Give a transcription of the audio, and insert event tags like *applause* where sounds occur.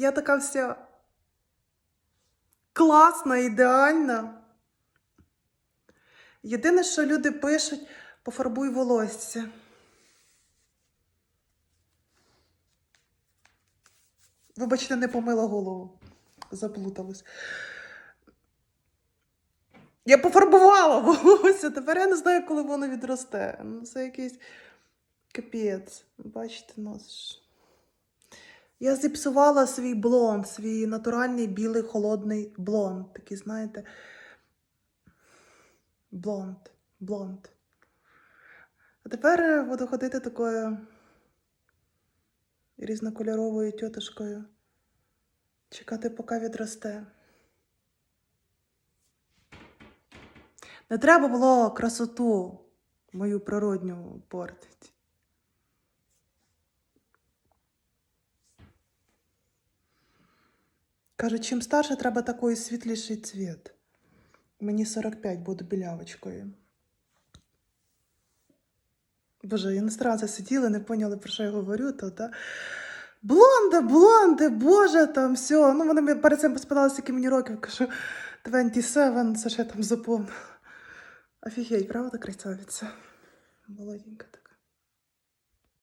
Я така вся класна, ідеальна. Єдине, що люди пишуть, пофарбуй волосся. Вибачте, не помила голову. Заплуталась. Я пофарбувала *laughs* волосся, тепер я не знаю, коли воно відросте. Ну, це якийсь капець. Бачите, ну. Я зіпсувала свій блонд, свій натуральний білий холодний блонд. Такий, знаєте. Блонд. Блонд. А тепер буду ходити такою різнокольоровою тьотушкою. Чекати, поки відросте. Не треба було красоту мою природню портити. Кажуть, чим старше, треба такий світліший цвіт. Мені 45 буду білявочкою. Боже, я не разу сиділи, не поняли, про що я говорю, то да. Блонде, блонде, боже, там все. Ну, вони перед цим поспитали, скільки мені років. Кажу, 27, це я там заповнила. Офігеть, правда, красавиця? Молоденька. та.